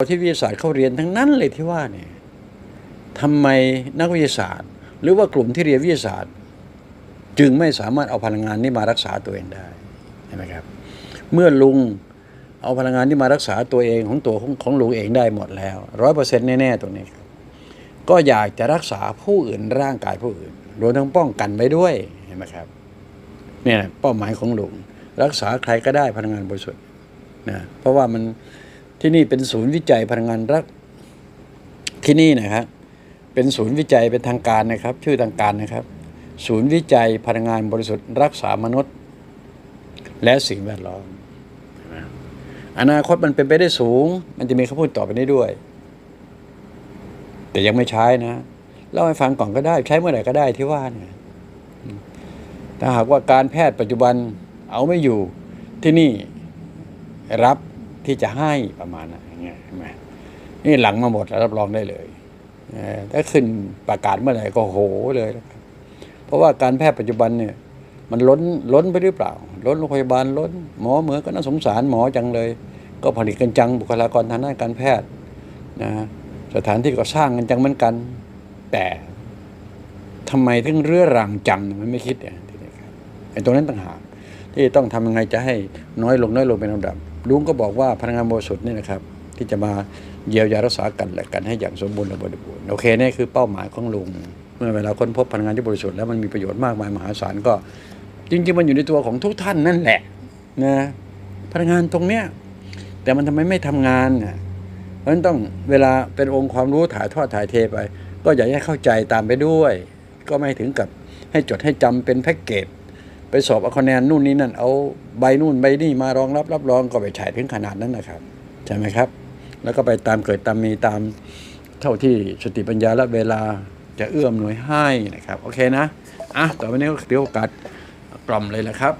ที่วิทยาศาสตร์เขาเรียนทั้งนั้นเลยที่ว่าเนี่ยทำไมนักวิทยาศาสตร์ หรือว่ากลุ่มที่เรียนวิทยาศาสตร์ จึงไม่สามารถเอาพลังงานนี้มารักษาตัวเองได้ใช่ไหมครับ เมื่อลุงเอาพลังงานที่มารักษาตัวเองของตัวของของลุงเองได้หมดแล้วร้อยเปอร์เซ็นต์แน่ๆตรงนี้ครับก็อยากจะรักษาผู้อื่นร่างกายผู้อื่นรวมทั้งป้องกันไว้ด้วยเห็นไหมครับเนี่ยเป้าหมายของลุงรักษาใครก็ได้พลังงานบริสุทธิ์นะเพราะว่ามัน ที่นี่เป็นศูนย์วิจัยพลังงานรักที่นี่นะครับเป็นศูนย์วิจัยเป็นทางการนะครับ ชื่อทางการนะครับ ศูนย์วิจัยพลังงานบริสุทธิ์รักษามนุษย์ และสิ่งแวดล้อมอนาคตมันเป็นไปได้สูง มันจะมีคำพูดต่อไปนี้ด้วย แต่ยังไม่ใช้นะเล่าให้ฟังก่อนก็ได้ ใช้เมื่อไหร่ก็ได้ที่ว่าเนี่ยถ้าหากว่าการแพทย์ปัจจุบันเอาไม่อยู่ที่นี่รับ ที่จะให้ประมาณนั้นอย่างเงี้ยเห็นไหมนี่หลังมาหมดแล้วรับรองได้เลยถ้าขึ้นประกาศเมื่อไหร่ก็โหเลยนะครับเพราะว่าการแพทย์ปัจจุบันเนี่ย มันล้นล้นไปหรือเปล่า ล้นโรงพยาบาลล้น หมอเหมือก็น่าสงสารหมอจังเลย ก็ผลิตกันจังบุคลากรทางด้านการแพทย์นะสถานที่ก็สร้างกันจังเหมือนกัน แต่ทำไมถึงเรื้อรังจังมันไม่คิดเนี่ยไอ้ตรงนั้นต่างหากที่ต้องทำยังไงจะให้น้อยลงน้อยลงเป็นลำดับ ลุงก็บอกว่าพลังงานบริสุทธิ์นี่นะครับ ที่จะมาเยียวยารักษากันและกันให้อย่างสมบูรณ์และบริบูรณ์โอเคนี่คือเป้าหมายของลุงเมื่อเวลาค้นพบพลังงานที่บริสุทธิ์แล้วมันมีประโยชน์มากมายมหาศาลก็ จริงๆมันอยู่ในตัวของทุกท่านนั่นแหละนะพลังงานตรงเนี้ยแต่มันทำไมไม่ทำงานน่ะเพราะฉะนั้นต้องเวลาเป็นองค์ความรู้ถ่ายทอดถ่ายเทไป ก็อยากให้เข้าใจตามไปด้วย ก็ไม่ถึงกับให้จดให้จำเป็นแพ็กเกจ ไปสอบเอาคะแนนนู่นนี่นั่นเอาใบนู่นใบนี่มารองรับรับรองก็ไปฉายถึงขนาดนั้นนะครับใช่ไหมครับ แล้วก็ไปตามเกิดตามมีตามเท่าที่สติปัญญาและเวลาจะเอื้อมหน่วยให้นะครับ โอเคนะอะต่อไปนี้ก็เดี๋ยวโอกาสกล่อมเลยแหละครับ